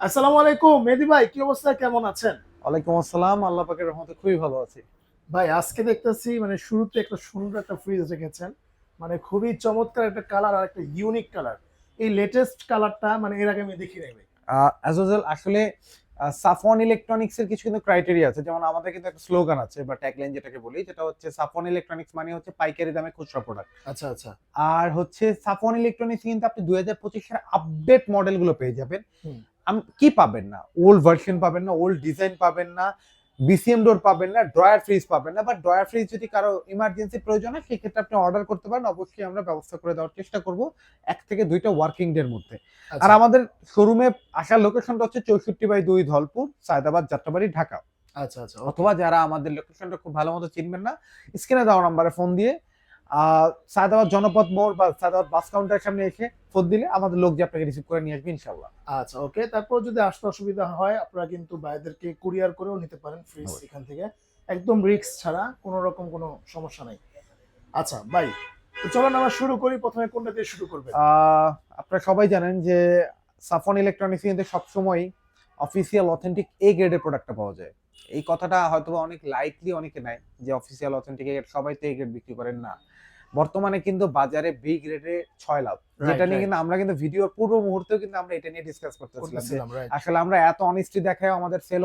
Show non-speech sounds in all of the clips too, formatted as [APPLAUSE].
আসসালামু আলাইকুম মেহেদি ভাই কি অবস্থা? কেমন আছেন? ওয়ালাইকুম আসসালাম আল্লাহ পাকের রহমতে খুবই ভালো আছি। ভাই আজকে দেখতেছি মানে শুরুতে একটা সুন্দর একটা ফ্রিজ রেখেছেন। মানে খুবই চমৎকার একটা কালার আর একটা ইউনিক কালার এই লেটেস্ট কালারটা মানে এর আগে আমি দেখি নাই ভাই আসলে সাফন ইলেকট্রনিক্স এর কিছু কিন্তু ক্রাইটেরিয়া আছে। যেমন আমাদের কিন্তু একটা স্লোগান আছে বা ট্যাগলাইন যেটাকে বলি যেটা হচ্ছে সাফন ইলেকট্রনিক্স মানে হচ্ছে পাইকারি দামে খুচরা প্রোডাক্ট আচ্ছা আচ্ছা। আর হচ্ছে সাফন ইলেকট্রনিক্স কিন্তু আপনি দুই হাজার পঁচিশের আপডেট মডেলগুলো পেয়ে যাবেন। কি পাবেন না? ওল্ড ভার্সন পাবেন না ওল্ড ডিজাইন পাবেন না বিসিএম ডোর পাবেন না ড্রয়ার ফ্রিজ পাবেন না বা ড্রয়ার ফ্রিজ যদি কারও ইমার্জেন্সি প্রয়োজন হয় সেক্ষেত্রে আপনি অর্ডার করতে পারেন অবশ্যই আমরা ব্যবস্থা করে দেওয়ার চেষ্টা করব এক থেকে দুইটা ওয়ার্কিং ডের মধ্যে। আর আচ্ছা আমাদের শোরুমে আসার লোকেশনটা হচ্ছে চৌষট্টি বাই দুই ধলপুর সায়দাবাদ যাত্রাবাড়ি ঢাকা। আচ্ছা আচ্ছা অথবা যারা আমাদের লোকেশনটা খুব ভালো মতো চিনবেন না স্ক্রিনে দেওয়া নাম্বারে ফোন দিয়ে সায়দাবাদ জনপদ মোড় বা সায়দাবাদ বাস কাউন্টারের সামনে এসে ফোন দিলে আমাদের লোক যে আপনাকে রিসিভ করে নিয়ে আসবে ইনশাল্লাহ আচ্ছা ওকে তারপর যদি আসতে অসুবিধা হয় আপনারা কিন্তু ভাইদেরকে কুরিয়ার করেও নিতে পারেন অবশ্যই। এখান থেকে। একদম রিস্ক ছাড়া কোনো রকম কোনো সমস্যা নাই। আচ্ছা ভাই তো চলুন আমরা শুরু করি প্রথমে কোনটা দিয়ে শুরু করবেন? আপনারা সবাই জানেন যে সাফন ইলেকট্রনিক্স কিন্তু সবসময় অফিসিয়াল অথেন্টিক এ গ্রেডের প্রোডাক্টটা পাওয়া যায়। এই কথাটা হয়তো অনেক লাইটলি অনেকে নেয় যে অফিসিয়াল অথেন্টিক এ গ্রেড সবাই তো এ গ্রেড বিক্রি করেন না। বর্তমানে কিন্তু বাজারে বি গ্রেডে ছয় লাভ। যেটা নিয়ে কিন্তু আমরা কিন্তু ভিডিওর পূর্ব মুহূর্তেও কিন্তু আমরা এটা নিয়ে ডিসকাস করতেছিলাম আসলে আমরা এত অনেস্টি দেখায় আমাদের সেল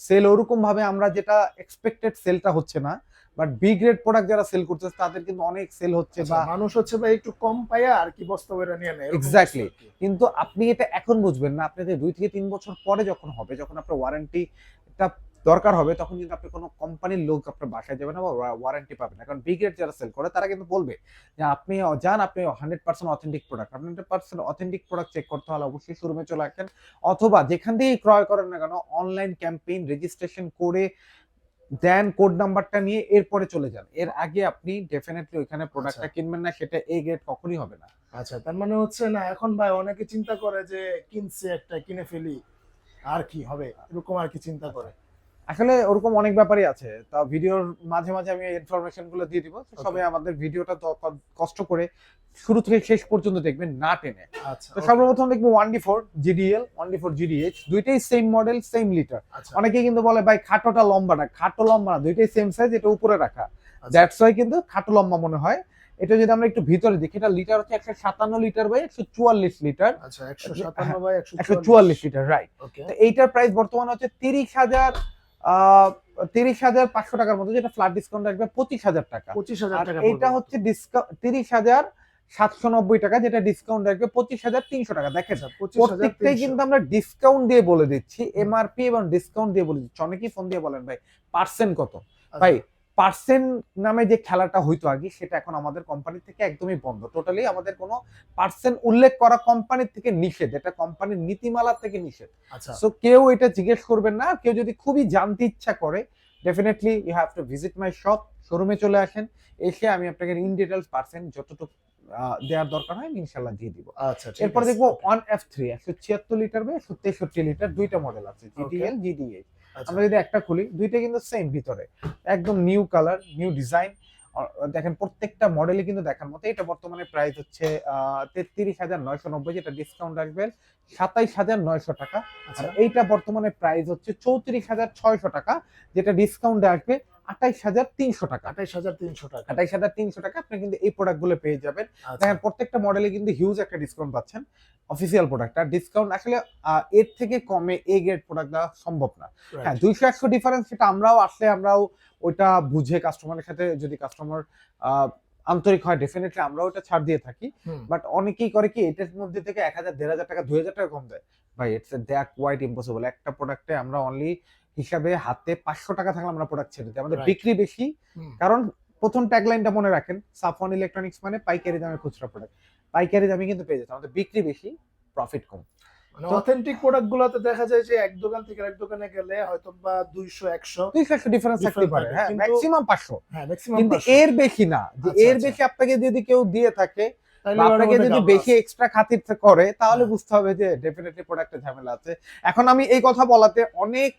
সেল ওরকম ভাবে আমরা যেটা এক্সপেক্টেড সেলটা হচ্ছে না বাট বি গ্রেড প্রোডাক্ট যারা সেল করতেছে তাদের কিন্তু অনেক সেল হচ্ছে বা আচ্ছা, মানুষ হচ্ছে ভাই একটু কম পায়া আর কি বস্তা বেরা নিয়ে নেয় কি। কিন্তু আপনি এটা এখন বুঝবেন না আপনি দুই থেকে তিন বছর পরে যখন হবে যখন আপনার ওয়ারেন্টি দরকার হবে তখন কিন্তু আপনি কোনো কোম্পানির লোক আপনার বাসায় যাবেন না বা ওয়ারেন্টি পাবেন না। কারণ বিগ্রেড যারা সেল করে তারা কিন্তু বলবে যে আপনি যান আপনি hundred percent authentic product hundred percent authentic product check করতে হলে অবশ্যই শোরুমে চলে আসেন অথবা যেখান থেকেই ক্রয় করেন না কেন অনলাইন ক্যাম্পেইন রেজিস্ট্রেশন করে দেন কোড নাম্বারটা নিয়ে এরপরে চলে যান। এর আগে আপনি ডেফিনেটলি ওইখানে প্রোডাক্টটা কিনবেন না সেটা এ গ্রেড কখনই হবে না। আচ্ছা তার মানে হচ্ছে না এখন ভাই অনেকে চিন্তা করে যে কিনছে একটা কিনে ফেলি আর কি হবে? এরকম আর কি চিন্তা করে? আসলে ওরকম অনেক ব্যাপারই আছে। তা ভিডিওর মাঝে মাঝে আমি ইনফরমেশনগুলো দিয়ে দিব। সবাই আমাদের ভিডিওটা কষ্ট করে শুরু থেকে শেষ পর্যন্ত দেখবেন না টেনে। আচ্ছা তো সর্বপ্রথম দেখব one D four GDL one D four GDH দুইটাই সেম মডেল সেম লিটার আচ্ছা। অনেকেই কিন্তু বলে ভাই খাটোটা লম্বা না খাটো লম্বা না দুইটাই সেম সাইজ এটা উপরে রাখা। আচ্ছা। দ্যাটস ওয়াই কিন্তু খাটো লম্বা মনে হয়। এটা যদি আমরা একটু ভিতরে দেখি এটা লিটার হচ্ছে একশো সাতান্ন লিটার বাই একশো চুয়াল্লিশ লিটার আচ্ছা একশো সাতান্ন বাই একশো একশো চুয়াল্লিশ লিটার রাইট এইটার প্রাইস বর্তমানে হচ্ছে তিরিশ হাজার তিরিশ হাজার পাঁচশো টাকার মতো যেটা ফ্ল্যাট ডিসকাউন্ট রাখবে পঁচিশ হাজার টাকা। পঁচিশ হাজার টাকা এটা হচ্ছে ডিসকাউন্ট তিরিশ হাজার সাতশো নব্বই টাকা যেটা ডিসকাউন্ট রাখবে পঁচিশ হাজার তিনশো টাকা। দেখেন পঁচিশ প্রত্যেকটাই কিন্তু আমরা ডিসকাউন্ট দিয়ে বলে দিচ্ছি এমআরপি এবং ডিসকাউন্ট দিয়ে বলে দিচ্ছি। অনেকেই ফোন দিয়ে বলেন ভাই পার্সেন্ট কত? আচ্ছা। ভাই পার্সেন্ট নামে যে খেলাটা হইতো আগে সেটা এখন আমাদের কোম্পানি থেকে একদমই বন্ধ। টোটালি আমাদের কোনো পার্সেন্ট উল্লেখ করা কোম্পানির থেকে নিষেধ। এটা কোম্পানির নীতিমালা থেকে নিষেধ। সো কেউ এটা জিজ্ঞেস করবেন না। কেউ যদি খুবই জানতে ইচ্ছা করে definitely you have to visit my shop শোরুমে চলে আসেন। এসে আমি আপনাকে ইন ডিটেলস পার্সেন্ট যতটুকু দেওয়ার দরকার হয় ইনশাল্লাহ দিয়ে দিব। আচ্ছা এরপর। দেখব ওয়ান এফ থ্রি একশো ছিয়াত্তর লিটার বা একশো তেষট্টি লিটার দুইটা মডেল আছে। জিডিএল জিডিএইচ আচ্ছা, আমরা যদি একটা খুলি দুইটা কিন্তু সেম ভিতরে। একদম নিউ কালার নিউ ডিজাইন দেখেন প্রত্যেকটা মডেলে কিন্তু দেখার মতো। এটা বর্তমানে প্রাইস হচ্ছে তেত্রিশ হাজার নয়শো নব্বই যেটা ডিসকাউন্ট আসবে সাতাইশ হাজার নয়শো টাকা। আর আচ্ছা। এইটা বর্তমানে প্রাইস হচ্ছে চৌত্রিশ হাজার ছয়শো টাকা যেটা ডিসকাউন্ট আসবে আঠাইশ হাজার তিনশো টাকা। আঠাইশ হাজার তিনশো টাকা। আঠাইশ হাজার তিনশো টাকা আপনি কিন্তু এই প্রোডাক্টগুলো পেয়ে যাবেন। আচ্ছা। দেখেন প্রত্যেকটা মডেলে কিন্তু হিউজ একটা ডিসকাউন্ট পাচ্ছেন। অফিসিয়াল প্রোডাক্ট আর ডিসকাউন্ট আসলে এর থেকে কমে এ গ্রেড প্রোডাক্ট দেওয়া সম্ভব না। হ্যাঁ দুইশো একশো ডিফারেন্স সেটা আমরাও আসলে আমরাও ওইটা বুঝে কাস্টমারের সাথে যদি কাস্টমার আন্তরিক হয় ডেফিনেটলি আমরাও ওটা ছাড় দিয়ে থাকি। বাট অনেকেই করে কি এটার মধ্যে থেকে এক হাজার দেড় হাজার টাকা দুই হাজার টাকা কম দেয়। ভাই ইটস দ্যাট কোয়াইট ইম্পসিবল একটা প্রোডাক্টে আমরা অনলি হিসাবে হাতে পাঁচশো টাকা থাকলে আমরা প্রোডাক্ট ছেড়ে দিই। আমাদের বিক্রি বেশি কারণ প্রথম ট্যাগলাইনটা মনে রাখেন সাফন ইলেকট্রনিক্স মানে পাইকারি দামে খুচরা প্রোডাক্ট পাইকারি দামে কিন্তু পেয়ে যেত আমাদের বিক্রি বেশি প্রফিট কম। অথেন্টিক প্রোডাক্ট গুলাতে দেখা যায় যে এক দোকান থেকে আরেক দোকানে গেলে হয়তো বা দুইশো একশো একশো ডিফারেন্স থাকতে পারে। হ্যাঁ কিন্তু- ম্যাক্সিমাম পাঁচশো। হ্যাঁ ম্যাক্সিমাম কিন্তু এর বেশি না। যে আচ্ছা, এর আচ্ছা। বেশি আপনাকে যদি কেউ দিয়ে থাকে আপনাকে যদি বেশি এক্সট্রা খাতির করে তাহলে হ্যাঁ। বুঝতে হবে যে ডেফিনেটলি প্রোডাক্টের ঝামেলা আছে। এখন আমি এই কথা বলাতে অনেক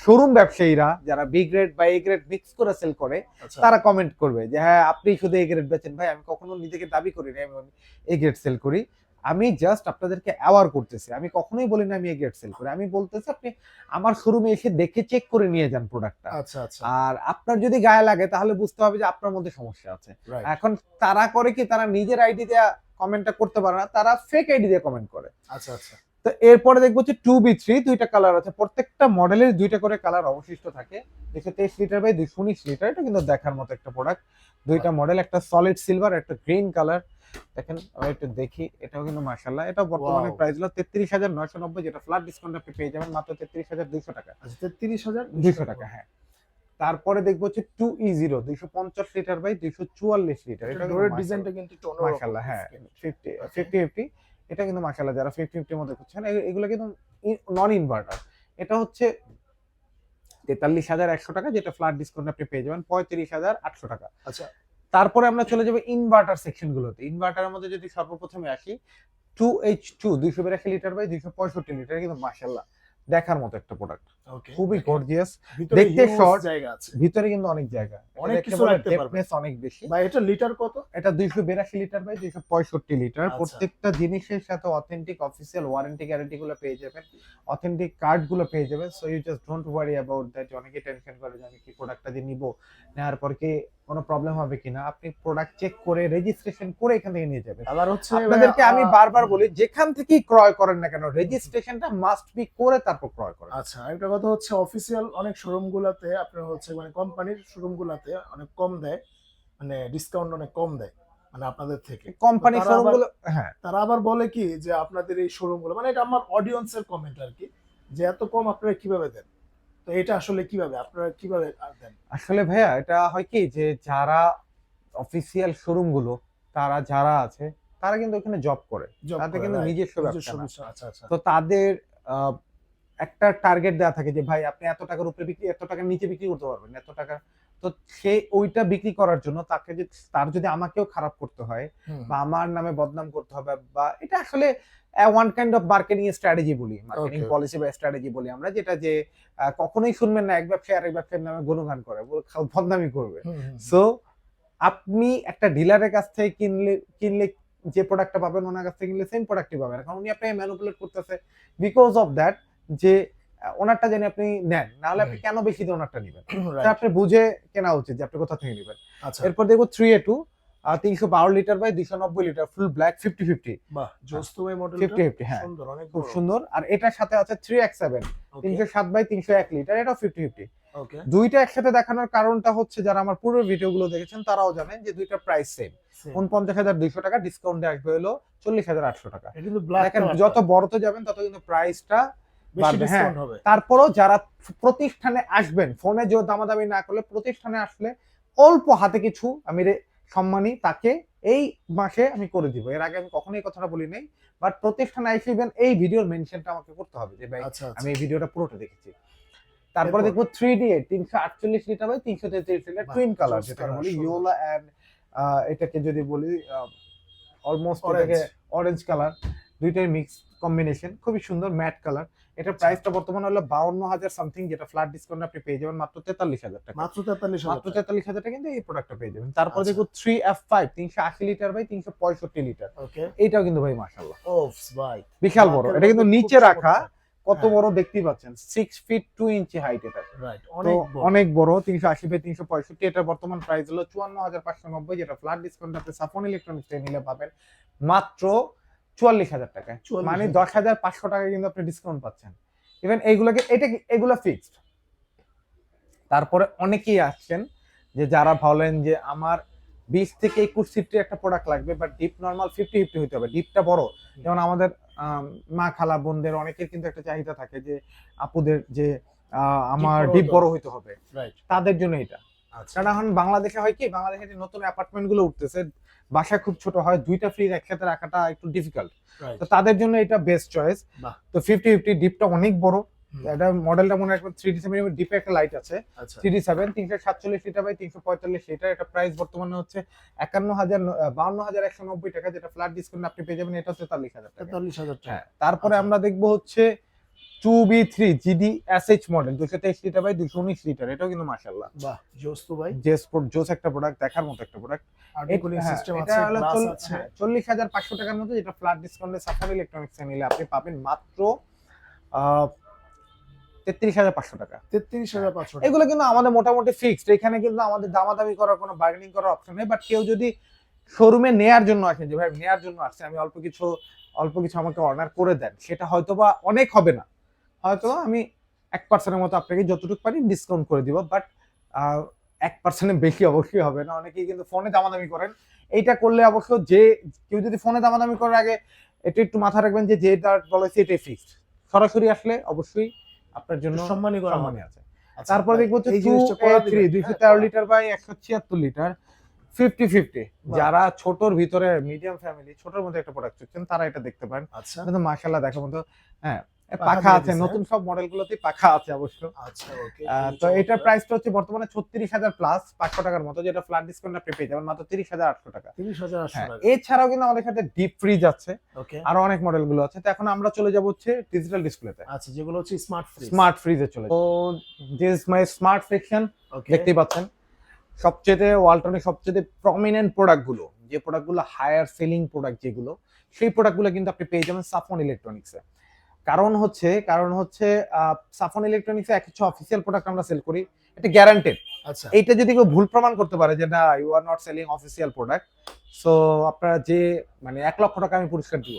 শোরুম ব্যবসায়ীরা যারা বি গ্রেড বা এ গ্রেড মিক্স করে সেল করে আচ্ছা। তারা কমেন্ট করবে যে হ্যাঁ আপনি শুধু এ গ্রেড বেচেন। ভাই আমি কখনো নিজেকে দাবি করি না আমি এ গ্রেড সেল করি। আমি জাস্ট আপনাদেরকে অ্যাওয়ার করতেছি। আমি কখনোই বলি না আমি এ গ্রেড সেল করি। আমি বলতেছি আপনি আমার শোরুমে এসে দেখে চেক করে নিয়ে যান প্রোডাক্টটা আচ্ছা আচ্ছা। আর আপনার যদি গায়ে লাগে তাহলে বুঝতে হবে যে আপনার মধ্যে সমস্যা আছে। এখন তারা করে কি? তারা নিজের আইডি দিয়ে কমেন্টটা করতে পারে না তারা ফেক আইডি দিয়ে কমেন্ট করে। আচ্ছা আচ্ছা। তো এরপরে দেখব হচ্ছে টু বি থ্রি দুইটা কালার আছে। প্রত্যেকটা মডেলের দুইটা করে কালার অবশিষ্ট থাকে। দুশো তেইশ লিটার বাই দুশো উনিশ লিটার এটা কিন্তু দেখার মতো একটা প্রোডাক্ট দুইটা মডেল একটা সলিড সিলভার একটা গ্রিন কালার দেখেন আমি একটু দেখি এটাও কিন্তু মার্শাল্লাহ এটা বর্তমানে প্রাইস হলো তেত্রিশ হাজার নয়শো নব্বই যেটা ফ্ল্যাট ডিসকাউন্ট আপনি পেয়ে যাবেন মাত্র তেত্রিশ হাজার দুইশো টাকা। আচ্ছা তেত্রিশ হাজার দুইশো টাকা। হ্যাঁ। তারপরে দেখব হচ্ছে টু ই জিরো দুইশো পঞ্চাশ লিটার বাই দুইশো চুয়াল্লিশ লিটার এটা ডোরের ডিজাইনটা কিন্তু মাশাল্লাহ হ্যাঁ। ফিফটি ফিফটি ফিফটি এটা কিন্তু মাশাল্লাহ যারা ফিফটি ফিফটির মধ্যে করছেন এগুলো কিন্তু নন ইনভার্টার এটা হচ্ছে তেতাল্লিশ হাজার একশো টাকা যেটা ফ্ল্যাট ডিসকাউন্ট আপনি পেয়ে যাবেন পঁয়ত্রিশ হাজার আটশো টাকা। আচ্ছা। তারপরে আমরা চলে যাব ইনভার্টার সেকশন গুলোতে ইনভার্টারের মধ্যে যদি সর্বপ্রথমে আসি টু এইচ টু দুইশো বিরাশি লিটার বাই দুইশো পঁয়ষট্টি লিটার কিন্তু মাশাল্লাহ দেখার মতো একটা প্রোডাক্ট খুবই গর্জিয়াস দেখতে short, জায়গা আছে। ভিতরে কিন্তু অনেক জায়গা। অনেক কিছু রাখতে পারবে। অনেক বেশি। বা এটা লিটার কত? এটা দুইশো বিরাশি লিটার বাই দুইশো পঁয়ষট্টি লিটার। প্রত্যেকটা জিনিসের সাথে অথেন্টিক অফিসিয়াল ওয়ারেন্টি গ্যারান্টি গুলো পেয়ে যাবেন। অথেন্টিক কার্ডগুলো পেয়ে যাবেন। So you just don't worry about that অনেকে টেনশন করে যে আমি কি প্রোডাক্টটা যে নিব? নেওয়ার পর কি কোনো প্রবলেম হবে কিনা আপনি প্রোডাক্ট চেক করে রেজিস্ট্রেশন করে এখান থেকে নিয়ে যাবেন। আবার হচ্ছে আপনাদেরকে আমি বারবার বলি যেখান থেকেই ক্রয় করেন না কেন রেজিস্ট্রেশনটা মাস্ট বি করে তারপর ক্রয় করেন। আচ্ছা একটা কথা হচ্ছে অফিসিয়াল অনেক শোরুম গুলাতে আপনার হচ্ছে মানে কোম্পানির শোরুম গুলাতে অনেক কম দেয় মানে ডিসকাউন্ট অনেক কম দেয় মানে আপনাদের থেকে। কোম্পানি তারা শোরুমগুলো হ্যাঁ। তারা আবার বলে কি যে আপনাদের এই শোরুমগুলো মানে এটা আমার অডিয়েন্সের কমেন্ট আর কি যে এত কম আপনারা কীভাবে দেন? তো এটা আসলে কীভাবে? আপনারা কীভাবে দেন? আসলে ভাইয়া এটা হয় কি যে যারা অফিসিয়াল শোরুমগুলো তারা যারা আছে তারা কিন্তু ওখানে জব করে। তাদের কিন্তু নিজের নিজস্ব ব্যবসা আচ্ছা আচ্ছা। তো তাদের আহ, একটা টার্গেট দেওয়া থাকে যে ভাই আপনি এত টাকার উপরে বিক্রি এত টাকার নিচে বিক্রি করতে পারবেন এত টাকা তো সে ওইটা বিক্রি করার জন্য তাকে যদি তার যদি আমাকেও খারাপ করতে হয় বা আমার নামে বদনাম করতে হবে বা এটা আসলে one kind of marketing strategy বলি মার্কেটিং পলিসি বা স্ট্র্যাটেজি বলি আমরা যেটা যে কখনোই শুনবেন না এক ব্যবসায়ী আরেক ব্যবসায়ীর নামে গুণগান করে বদনামি করবে। সো আপনি একটা ডিলারের কাছ থেকে কিনলে কিনলে যে প্রোডাক্টটা পাবেন ওনার কাছ থেকে কিনলে সেম প্রোডাক্টই পাবেন। কারণ উনি আপনাকে ম্যানুপুলেট করতেছে বিকজ অফ দ্যাট যে ওনারটা জানি আপনি নেন নাহলে আপনি কেন বেশি দিয়ে ওনারটা নেবেন? [CLEARS THROAT] আপনি বুঝে কেনা উচিত যে আপনি কোথা থেকে নেবেন। আচ্ছা। এরপর দেখব থ্রি এ টু তিনশো বারো লিটার বাই দুইশো নব্বই litre full black fifty fifty fifty fifty হ্যাঁ। খুব সুন্দর। আর এটার সাথে আছে থ্রি এক্স সেভেন তিনশো সাত বাই তিনশো এক লিটার এটাও ফিফটি ফিফটি ওকে দুইটা একসাথে দেখানোর কারণটা হচ্ছে যারা আমার পুরো ভিডিওগুলো দেখেছেন তারাও জানেন যে দুইটা প্রাইস সেম উনপঞ্চাশ হাজার দুইশো টাকা ডিসকাউন্টে আসবে হলো চল্লিশ হাজার আটশো টাকা। এটা কিন্তু যত বড়তে যাবেন তত কিন্তু প্রাইসটা বাড়বে, হ্যাঁ। তারপরও যারা প্রতিষ্ঠানে আসবেন ফোনে যে দামাদামি না করলে প্রতিষ্ঠানে আসলে অল্প হাতে কিছু আমি রে- সম্মানী তাকে এই মাসে আমি করে দিব এর আগে আমি কখনোই কথাটা বলি নাই বাট প্রতিষ্ঠানে আসবেন এই ভিডিওর মেনশনটা আমাকে করতে হবে যে ভাই আচ্ছা আচ্ছা আমি এই ভিডিওটা পুরোটা দেখেছি তারপরে? দেখব থ্রি ডি তিনশো আটচল্লিশ লিটার বাই তিনশো তেত্রিশ লিটার টুইন কালার যেটা বলি। ইয়োলা অ্যান্ড এটাকে যদি বলি অলমোস্ট এটাকে অরেঞ্জ কালার দুইটাই মিক্স কম্বিনেশন খুবই সুন্দর ম্যাট কালার এটার প্রাইসটা বর্তমানে হলো বাউন্ন হাজার সামথিং যেটা ফ্ল্যাট ডিসকাউন্ট আপনি পেয়ে যাবেন মাত্র তেতাল্লিশ হাজার টাকা। মাত্র তেতাল্লিশ মাত্র তেতাল্লিশ হাজার টাকা কিন্তু এই প্রোডাক্টটা পেয়ে যাবেন। তারপর। দেখব থ্রি এফ ফাইভ তিনশো আশি লিটার বাই তিনশো পঁয়ষট্টি লিটার। ওকে। এইটাও কিন্তু ভাই মাসাল্লাহ ভাই। বিশাল বড়। এটা কিন্তু নিচে রাখা কত হ্যাঁ। বড় দেখতেই পাচ্ছেন six feet two inch height এটা। রাইট অনেক বড়। অনেক বড় তিনশো আশি বাই তিনশো পঁয়ষট্টি এটার বর্তমান প্রাইস হলো চুয়ান্ন হাজার পাঁচশো নব্বই যেটা ফ্ল্যাট ডিসকাউন্ট আপনি সাফন ইলেকট্রনিক্স নিলে পাবেন। মাত্র চুয়াল্লিশ হাজার টাকায়। মানে দশ হাজার পাঁচশো টাকা কিন্তু আপনি ডিসকাউন্ট পাচ্ছেন। ইভেন এইগুলোকে এটা কি- এগুলো ফিক্সড তারপরে অনেকেই আসছেন যে যারা বলেন যে আমার বিশ থেকে একুশ সিফটির একটা প্রোডাক্ট লাগবে but deep normal fifty fifty হতে হবে। ডিপটা বড়। যেমন আমাদের মা খালা বোনদের অনেকের কিন্তু একটা চাহিদা থাকে যে আপুদের যে আমার ডিপ বড় হইতে হবে। তাদের জন্য এটা। আচ্ছা। কারণ এখন বাংলাদেশে হয় কি বাংলাদেশে যে নতুন অ্যাপার্টমেন্টগুলো উঠতেছে বাসা খুব ছোট হয় দুইটা ফ্রিজ একসাথে রাখাটা একটু ডিফিকাল্ট তো তাদের জন্য এটা বেস্ট চয়েস তো ফিফটি ফিফটি ডিপটা অনেক বড়। এটা মডেলটা মনে রাখবেন থ্রি ডি সেভেন ডিপে একটা লাইট আছে। থ্রি ডি সেভেন তিনশো সাতচল্লিশ লিটার বাই তিনশো পঁয়তাল্লিশ লিটার এটা প্রাইস বর্তমানে হচ্ছে একান্ন হাজার বাউন্ন হাজার একশো নব্বই টাকা যেটা ফ্ল্যাট ডিসকাউন্ট আপনি পেয়ে যাবেন এটা তেতাল্লিশ হাজার টাকা। তেতাল্লিশ হাজার টাকা। হ্যাঁ তারপরে আচ্ছা। আমরা দেখব হচ্ছে two B three GD S H model দুশো তেইশ লিটার বাই দুশো উনিশ লিটার এটাও কিন্তু মাসাল্লাহ বাহ জোস তো ভাই। স্পোর্ট জোস একটা প্রোডাক্ট দেখার মতো একটা প্রোডাক্ট হ্যাঁ, চল্লিশ হাজার পাঁচশো টাকার মধ্যে যেটা ফ্ল্যাট ডিসকাউন্টে সাফার ইলেকট্রনিক্স নিলে আপনি পাবেন মাত্র তেত্রিশ হাজার পাঁচশো টাকা। তেত্রিশ হাজার পাঁচশো এগুলো কিন্তু আমাদের মোটামুটি ফিক্সড এখানে কিন্তু আমাদের দামাদামি করার কোনো বার্গেনিং করার অপশন নেই বাট কেউ যদি শোরুমে নেয়ার জন্য আসেন যে ভাই নেয়ার জন্য আসছে আমি অল্প কিছু অল্প কিছু আমাকে অর্ডার করে দেন সেটা হয়তো বা অনেক হবে না। হয়তো আমি এক পার্সেন্টের মতো আপনাকে যতটুকু পারি ডিসকাউন্ট করে দিব বাট এক পার্সেন্টের বেশি অবশ্যই হবে না। অনেকেই কিন্তু ফোনে দামাদামি করেন। এইটা করলে অবশ্য যে কেউ যদি ফোনে দামাদামি করার আগে এটা একটু মাথা রাখবেন যে যেটা বলেছে এটাই ফিক্সড সরাসরি আসলে অবশ্যই আপনার জন্য সম্মানী করা হবে। আছে। আচ্ছা, তারপর দেখব হচ্ছে দুইশো তেরো লিটার বাই একশো ছিয়াত্তর লিটার ফিফটি ফিফটি যারা ছোটর ভিতরে মিডিয়াম ফ্যামিলি ছোটর মধ্যে একটা প্রোডাক্ট চাচ্ছেন তারা এটা দেখতে পারেন। আচ্ছা। কিন্তু মাশাল্লাহ দেখার মতো হ্যাঁ পাখা আছে নতুন সব মডেল গুলোতে পাখা আছে অবশ্য। আচ্ছা তো এটার প্রাইসটা হচ্ছে বর্তমানে ছত্রিশ হাজার প্লাস পাঁচশো টাকার মতো যেটা ফ্ল্যাট ডিসকাউন্ট আপনি পেয়ে যাবেন মাত্র তিরিশ হাজার আটশো টাকা। তিরিশ হাজার আটশো হ্যাঁ এছাড়াও কিন্তু আমাদের কাছে ডিপ ফ্রিজ আছে আরও অনেক মডেলগুলো আছে। তো এখন আমরা চলে যাব হচ্ছে ডিজিটাল ডিসপ্লেতে আচ্ছা যেগুলো হচ্ছে স্মার্ট ফ্রিজ স্মার্ট ফ্রিজে চলে তো দিস মাই স্মার্ট সেকশন দেখতেই পাচ্ছেন সবচেয়ে ওয়ালটনের সবচেয়ে প্রমিনেন্ট প্রোডাক্টগুলো যে প্রোডাক্টগুলো হায়ার সেলিং প্রোডাক্ট যেগুলো সেই প্রোডাক্টগুলো কিন্তু আপনি পেয়ে যাবেন সাফন ইলেকট্রনিক্সে কারণ হচ্ছে কারণ হচ্ছে সাফন ইলেকট্রনিক্সে এক কিছু অফিসিয়াল প্রোডাক্ট আমরা সেল করি এটা গ্যারান্টেড আচ্ছা। এইটা যদি কেউ ভুল প্রমাণ করতে পারে যে না you are not selling official product so আপনারা যে মানে এক লক্ষ টাকা আমি পুরস্কার দিব।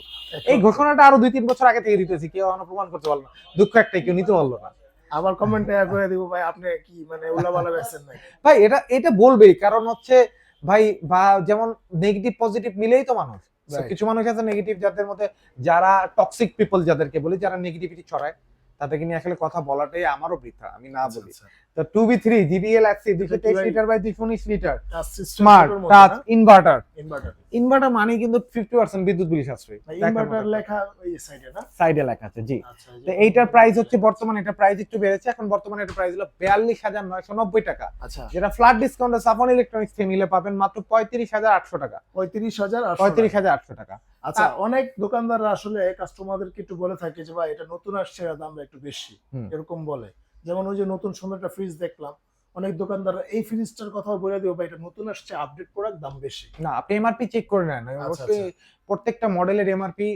এই ঘোষণাটা আরও দুই তিন বছর আগে থেকে দিতেছি কেউ এখনও প্রমাণ করতে পারল না। দুঃখ একটাই কেউ নিতে পারল না। আবার কমেন্টে করে দিব ভাই আপনি কি মানে উল্লাপাল্লা বেচছেন নাকি? ভাই এটা এটা বলবেই কারণ হচ্ছে ভাই বা যেমন নেগেটিভ পজিটিভ মিলেই তো মানুষ. কিছু মানুষ আছে নেগেটিভ যাদের মধ্যে যারা টক্সিক পিপল যাদেরকে বলি যারা নেগেটিভিটি ছড়ায় তাদেরকে নিয়ে আসলে কথা বলাটাই আমারও বৃথা আমি না আচ্ছা, বলি। তো টু বি থ্রি জিডিএল এক্সি দুশো এটা কি তেইশ ভাই? লিটার বাই দুশো উনিশ litre smart touch inverter inverter inverter মানে কিন্তু ফিফটি পার্সেন্ট বিদ্যুৎ বিল সাশ্রয়ী। ইনভার্টার লেখা ওই সাইডে না? সাইডে লেখা আছে জি। তো এইটার প্রাইস হচ্ছে বর্তমানে এটা প্রাইস একটু বেড়েছে। এখন বর্তমানে এটা প্রাইস হলো বিয়াল্লিশ হাজার নয়শো নব্বই টাকা। আচ্ছা। যেটা ফ্ল্যাট ডিসকাউন্টে সাফন ইলেকট্রনিক্স থেকে নিলে পাবেন মাত্র পঁয়ত্রিশ হাজার আটশো টাকা। আচ্ছা অনেক দোকানদাররা আসলে কাস্টমারদেরকে একটু বলে থাকে যে ভাই এটা নতুন আসছে দাম একটু বেশি। এরকম বলে। যেমন ওই যে নতুন সুন্দর একটা ফ্রিজ দেখলাম অনেক দোকানদাররা এই ফ্রিজটার কথাও বলে দিও ভাই এটা নতুন আসছে আপডেট প্রোডাক্ট দাম বেশি। না আপনি এমআরপি চেক করে নেন। আচ্ছা, অবশ্যই প্রত্যেকটা মডেলের এমআরপি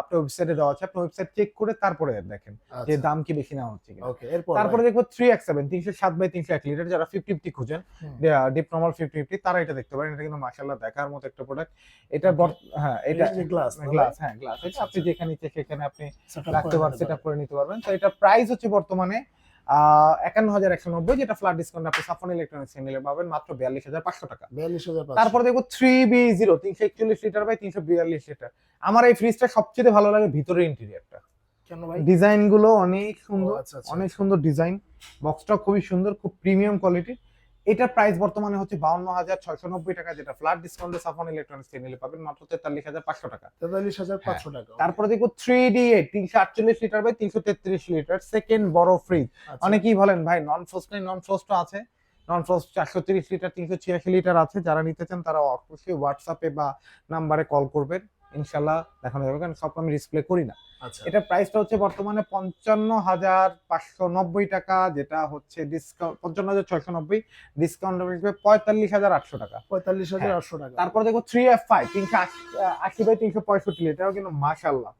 আপনার ওয়েবসাইটে দেওয়া আছে। আপনি ওয়েবসাইট চেক করে তারপরে দেখেন যে আচ্ছা। দাম কি বেশি নেওয়া হচ্ছে ওকে এরপর তারপরে দেখব থ্রি এক্স সেভেন তিনশো সাত বাই তিনশো এক লিটার যারা ফিফটি ফিফটি খুঁজেন হুম। ডিপ নর্মাল ফিফটি ফিফটি তারা এটা দেখতে পারেন। এটা কিন্তু মাসাল্লাহ দেখার মতো একটা প্রোডাক্ট এটা হ্যাঁ এটা গ্লাস গ্লাস হ্যাঁ গ্লাস এটা আপনি আচ্ছা। যেখানে ইচ্ছে সেখানে আপনি রাখতে পারবেন সেটা করে নিতে পারবেন। তো এটা প্রাইস হচ্ছে বর্তমানে একান্ন হাজার একশো নব্বই যেটা ফ্ল্যাট ডিসকাউন্ট আপনি সাফন ইলেকট্রনিক্স নিলে পাবেন মাত্র বিয়াল্লিশ হাজার পাঁচশো টাকা। বিয়াল্লিশ হাজার তারপর দেখব থ্রি বি জিরো তিনশো একচল্লিশ লিটার বাই তিনশো বিয়াল্লিশ লিটার আমার এই ফ্রিজটা সবচেয়ে ভালো লাগে ভিতরে ইন্টেরিয়ারটা কেন ভাই? ডিজাইনগুলো অনেক সুন্দর আচ্ছা, আচ্ছা। অনেক সুন্দর ডিজাইন বক্সটা খুবই সুন্দর খুব প্রিমিয়াম কোয়ালিটি এটার প্রাইস বর্তমানে হচ্ছে বাউন্ন হাজার ছয়শো নব্বই টাকা যেটা ফ্ল্যাট ডিসকাউন্টে সাফন ইলেকট্রনিক্স নিলে পাবেন মাত্র তেতাল্লিশ হাজার পাঁচশো টাকা। তেতাল্লিশ হাজার পাঁচশো টাকা তারপরে দেখব থ্রি ডি এইট তিনশো আটচল্লিশ লিটার বাই তিনশো তেত্রিশ লিটার সেকেন্ড বড় ফ্রিজ আচ্ছা। অনেকেই বলেন ভাই নন ফ্রোস্ট নেই নন ফ্রোস্ট আছে। নন ফ্রোস্ট চারশো তিরিশ লিটার তিনশো ছিয়াশি লিটার আছে যারা নিতে চান তারা অবশ্যই হোয়াটসঅ্যাপে বা নাম্বারে কল করবেন। ইনশাল্লাহ দেখানো যাবে কারণ সব আমি ডিসপ্লে করি না। আচ্ছা। এটার প্রাইসটা হচ্ছে বর্তমানে পঞ্চান্ন হাজার পাঁচশো নব্বই টাকা যেটা হচ্ছে ডিসকাউন্ট পঞ্চান্ন হাজার ছয়শো নব্বই ডিসকাউন্ট পঁয়তাল্লিশ হাজার আটশো টাকা। পঁয়তাল্লিশ হাজার হ্যাঁ। আটশো টাকা। তারপর দেখো থ্রি এফ ফাইভ তিনশো আশি বাই তিনশো পঁয়ষট্টি এটাও কিন্তু মাশাল্লাহ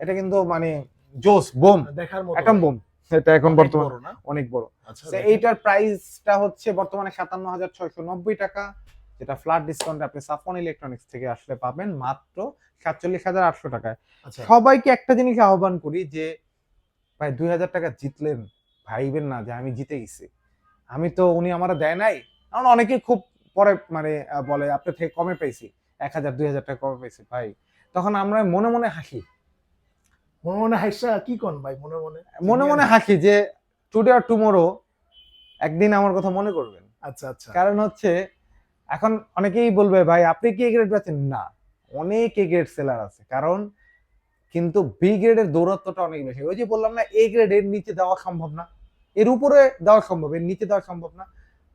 এটা কিন্তু মানে জোস বোম। দেখার মতো অ্যাটম বোম। এটা এখন অনেক বর্তমানে অনেক বড়। আচ্ছা। এইটার প্রাইসটা হচ্ছে বর্তমানে সাতান্ন হাজার ছয়শো নব্বই টাকা। যেটা ফ্ল্যাট ডিসকাউন্ট আপনি সাফন ইলেকট্রনিক্স থেকে আসলে পাবেন মাত্র সাতচল্লিশ হাজার আটশো টাকায়। আচ্ছা। সবাইকে একটা জিনিস আহ্বান করি যে ভাই দুই হাজার টাকা জিতলেন ভাইবেন না যে আমি জিতে গেছি। আমি তো উনি আমার দেয় নাই। কারণ অনেকেই খুব পরে মানে বলে আপনার থেকে কমে পেয়েছি। এক হাজার দুই হাজার টাকা কমে পেয়েছি ভাই। তখন আমরা মনে মনে হাসি। মনে মনে হাইসা কি কোন ভাই মনে মনে? মনে মনে হাসি যে টুডে আর টুমোরো একদিন আমার কথা মনে করবেন। আচ্ছা আচ্ছা। কারণ হচ্ছে এখন অনেকেই বলবে, ভাই, আপনি কি এ গ্রেড পাচ্ছেন? না, অনেক এ গ্রেড সেলার আছে। কারণ কিন্তু বি গ্রেডের দৌরত্বটা অনেক বেশি। ওই যে বললাম না এ গ্রেড এর নিচে দেওয়া সম্ভব না। এর উপরে দেওয়া সম্ভব, এর নিচে দেওয়া সম্ভব না।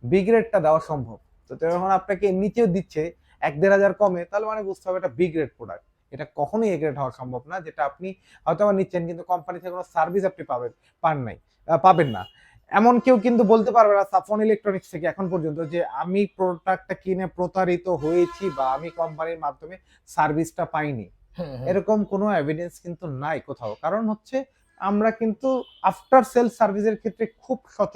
বি গ্রেডটা দেওয়া সম্ভব। তো যখন আপনাকে নিচেও দিচ্ছে, এক দেড় হাজার কমে, তাহলে মানে বুঝতে হবে এটা বি গ্রেড প্রোডাক্ট এটা কখনোই এ গ্রেড হওয়া সম্ভব না, যেটা আপনি হয়তো নিচ্ছেন, কিন্তু কোম্পানি থেকে কোনো সার্ভিস আপনি পাবেন, পান নাই পাবেন না। এমন কেউ কিন্তু বলতে পারবে না সাফন ইলেকট্রনিক্স থেকে এখন পর্যন্ত যে আমি প্রোডাক্টটা কিনে প্রতারিত হয়েছি বা আমি কোম্পানির মাধ্যমে সার্ভিসটা পাইনি। এরকম কোনো এভিডেন্স কিন্তু নাই কোথাও কারণ হচ্ছে আমরা কিন্তু আফটার সেল সার্ভিসের ক্ষেত্রে খুব সচ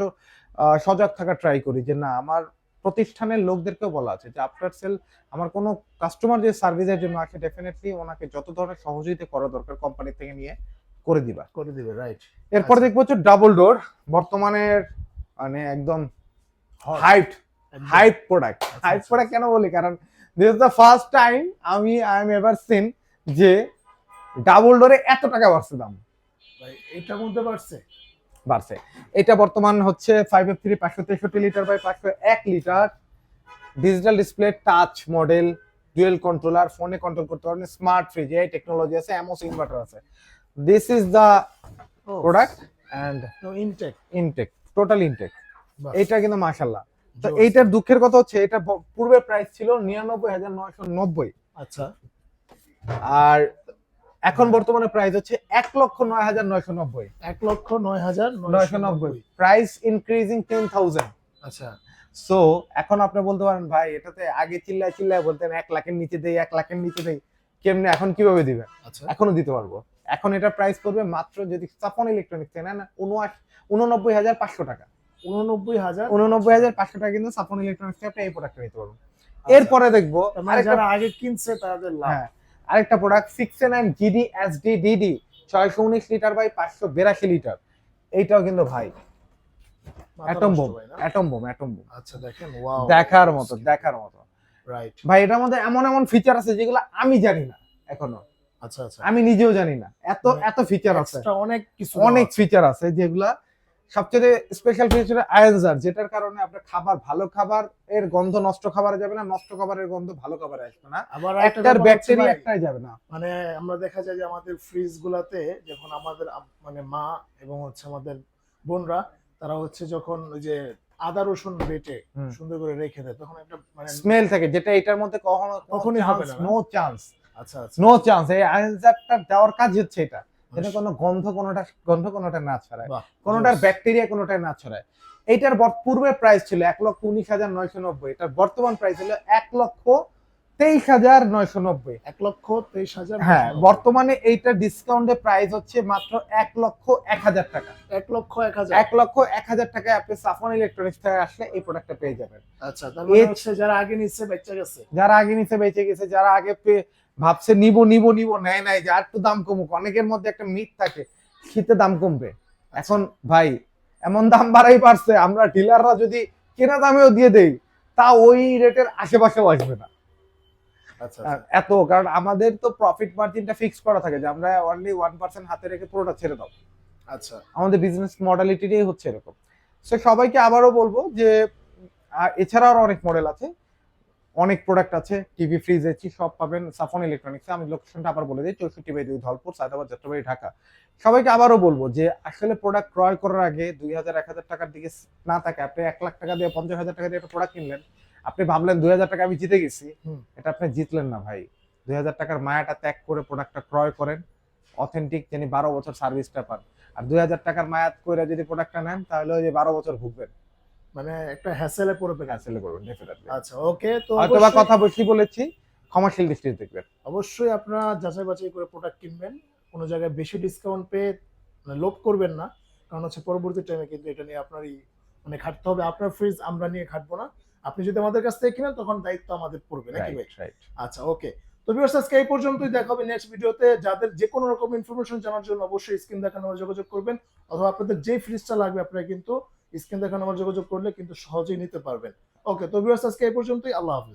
সজাগ থাকা ট্রাই করি যে না আমার প্রতিষ্ঠানের লোকদেরকেও বলা আছে যে আফটার সেল আমার কোনো কাস্টমার যে সার্ভিসের জন্য আসে ডেফিনেটলি ওনাকে যত ধরনের সহযোগিতা করা দরকার কোম্পানি থেকে নিয়ে করে দিবা। করে দিবে রাইট এরপর দেখব হচ্ছে ডাবল ডোর বর্তমানের মানে একদম হাইট হাইট প্রোডাক্ট হাইট আচ্ছা। প্রোডাক্ট কেন বলি? কারণ this is the first time আমি আই এম এভার সিন যে ডাবল ডোরে এত টাকা বাড়ছে দাম। এটার মধ্যে পারছে বাড়ছে। এটা বর্তমান হচ্ছে ফাইভ এফ থ্রি পাঁচশো তেষট্টি লিটার বাই পাঁচশো এক litre digital display touch model dual controller ফোনে কন্ট্রোল করতে পারবেন স্মার্ট ফ্রিজ এই টেকনোলজি আছে এমওস ইনভার্টার আছে। This is the product and intake intake total intake এইটা কিন্তু মাশাল্লাহ তো এইটার দুঃখের কথা হচ্ছে এটা পূর্বের প্রাইস ছিল নিরানব্বই হাজার নয়শো নব্বই। আচ্ছা। আর এখন বর্তমানে প্রাইস হচ্ছে এক লক্ষ নয় হাজার নয়শো নব্বই। এক লক্ষ নয় হাজার নয়শো নব্বই। প্রাইস ইনক্রিজিং টেন থাউজেন্ড আচ্ছা। সো এখন আপনি বলতে পারেন ভাই এটাতে আগে চিল্লায় চিল্লায় বলতেন এক লাখের নিচে দেই এক লাখের নিচে দেই কেমনে এখন কীভাবে দিবেন? আচ্ছা। এখনও দিতে পারব। এখন এটা প্রাইস পড়বে মাত্র যদি সাফন ইলেকট্রনিক্স নেন উনআশ উননব্বই হাজার পাঁচশো টাকা। উননব্বই হাজার উননব্বই হাজার পাঁচশো টাকা কিন্তু সাফন ইলেকট্রনিক্স থেকে আপনি এই প্রোডাক্টটা নিতে পারবেন। এরপরে দেখব মানে যারা আগে কিনছে তাদের লাভ। হ্যাঁ আরেকটা product six nine GD SD DD ছয়শো উনিশ লিটার বাই পাঁচশো বিরাশি লিটার এইটাও কিন্তু ভাই atom bomb? Atom bomb atom bomb আচ্ছা দেখেন ওয়াও দেখার মতো দেখার মতো। রাইট ভাই এটার মধ্যে এমন এমন ফিচার আছে যেগুলো আমি জানি না এখনও। আচ্ছা আচ্ছা। আমি নিজেও জানি না। এত এত ফিচার আছে। অনেক কিছু অনেক ফিচার আছে যেগুলা সবচেয়ে স্পেশাল ফিচার আয়েনজার যেটার কারণে আপনার খাবার ভালো খাবার এর গন্ধ নষ্ট খাবারে যাবে না নষ্ট খাবারের গন্ধ ভালো খাবারে আসবে না। আবার একটার ব্যাকটেরিয়া একটাই যাবে না। মানে আমরা দেখা যায় যে আমাদের ফ্রিজ গুলাতে যখন আমাদের মানে মা এবং হচ্ছে আমাদের বোনরা তারা হচ্ছে যখন ওই যে আদা রসুন বেটে সুন্দর করে রেখে দেয় তখন একটা মানে স্মেল থাকে যেটা এটার মধ্যে কখনো কখনোই হবে না? নো? চান্স আচ্ছা আচ্ছা। নো চান্স এই আয়েনজারটা দেওয়ার কাজ হচ্ছে এটা। যেন আচ্ছা। কোনো গন্ধ কোনোটা গন্ধ কোনোটা না ছড়ায়। কোনোটার ব্যাকটেরিয়া কোনোটার না ছড়ায়। এইটার পূর্বের প্রাইস ছিল এক লক্ষ উনিশ হাজার নয়শো নব্বই। এটার বর্তমান প্রাইস হলো এক লক্ষ তেইশ হাজার নয়শো নব্বই। এক লক্ষ তেইশ হাজার হ্যাঁ বর্তমানে এইটা ডিসকাউন্টে প্রাইস হচ্ছে মাত্র এক লক্ষ এক হাজার টাকা। এক লক্ষ এক হাজার। এক লক্ষ এক হাজার টাকায় আপনি সাফন ইলেকট্রনিক্স থেকে আসলে এই প্রোডাক্টটা পেয়ে যাবেন। আচ্ছা তার মানে হচ্ছে যারা আগে নিচ্ছে বেঁচে গেছে। যারা আগে নিচে বেঁচে গেছে যারা আগে ভাবছে নিব নিব নিব। নেয় নাই যে আর একটু দাম কমুক। অনেকের মধ্যে একটা মিথ থাকে শীতে দাম কমবে। এখন ভাই এমন দাম বাড়াই পারছে আমরা ডিলাররা যদি কেনা দামেও দিয়ে দেই তা ওই রেটের আশেপাশেও আসবে না। আচ্ছা আর এত কারণ আমাদের তো প্রফিট মার্জিনটা ফিক্স করা থাকে যে আমরা অনলি ওয়ান পার্সেন্ট হাতে রেখে পুরোটা ছেড়ে দাও। আচ্ছা। আমাদের বিজনেস মডালিটিটাই হচ্ছে এরকম। সো সবাইকে আবারও বলব যে আরও অনেক মডেল আছে। অনেক প্রোডাক্ট আছে টিভি ফ্রিজ এসি সব পাবেন। সাফন ইলেকট্রনিক্সে আমি লোকেশনটা আবার বলে দিই চৌষট্টি বাই দুই ধলপুর সায়দাবাদ যাত্রাবাড়ি ঢাকা। সবাইকে আবারও বলব যে আসলে প্রোডাক্ট ক্রয় করার আগে দুই হাজার এক হাজার টাকার দিকে না থাকে। আপনি এক লাখ টাকা দিয়ে পঞ্চাশ হাজার টাকা দিয়ে একটা প্রোডাক্ট কিনলেন আপনি ভাবলেন দুই হাজার টাকা আমি জিতে গেছি এটা আপনি জিতলেন না ভাই। দুই হাজার টাকার মায়াটা ত্যাগ করে প্রোডাক্টটা ক্রয় করেন। অথেন্টিক যিনি বারো বছর সার্ভিসটা পান। আর দুই হাজার টাকার মায়াত করে যদি প্রোডাক্টটা নেন তাহলে ওই যে বারো বছর ভুগবেন। মানে একটা হ্যাসেলে পড়বে করবেন ডেফিনেটলি আচ্ছা ওকে তো হয়তো বা অবশ্যই- কথা বেশি বলেছি কমার্শিয়াল দৃষ্টিতে দেখবেন। অবশ্যই আপনারা যাচাই বাছাই করে প্রোডাক্ট কিনবেন। কোনো জায়গায় বেশি ডিসকাউন্ট পেয়ে মানে লোভ করবেন না। কারণ হচ্ছে পরবর্তী টাইমে কিন্তু এটা নিয়ে আপনারই মানে খাটতে হবে। আপনার ফ্রিজ আমরা নিয়ে খাটবো না। আপনি যদি আমাদের কাছ থেকে কিনেন তখন দায়িত্ব আমাদের পড়বে নাকি ভাই? আচ্ছা ওকে তো ভিউয়ার্স আজকে এই পর্যন্তই। দেখা হবে নেক্সট ভিডিওতে যাদের যে কোনো রকম ইনফরমেশন জানার জন্য অবশ্যই স্ক্রিন দেখানো নম্বরে যোগাযোগ করবেন। অথবা আপনাদের যে ফ্রিজটা লাগবে আপনারা কিন্তু স্ক্রিন দেখানো আমার যোগাযোগ করলে কিন্তু সহজেই নিতে পারবেন। ওকে, তো ভিউয়ার্স, আজকে এই পর্যন্তই। আল্লাহ হাফিজ।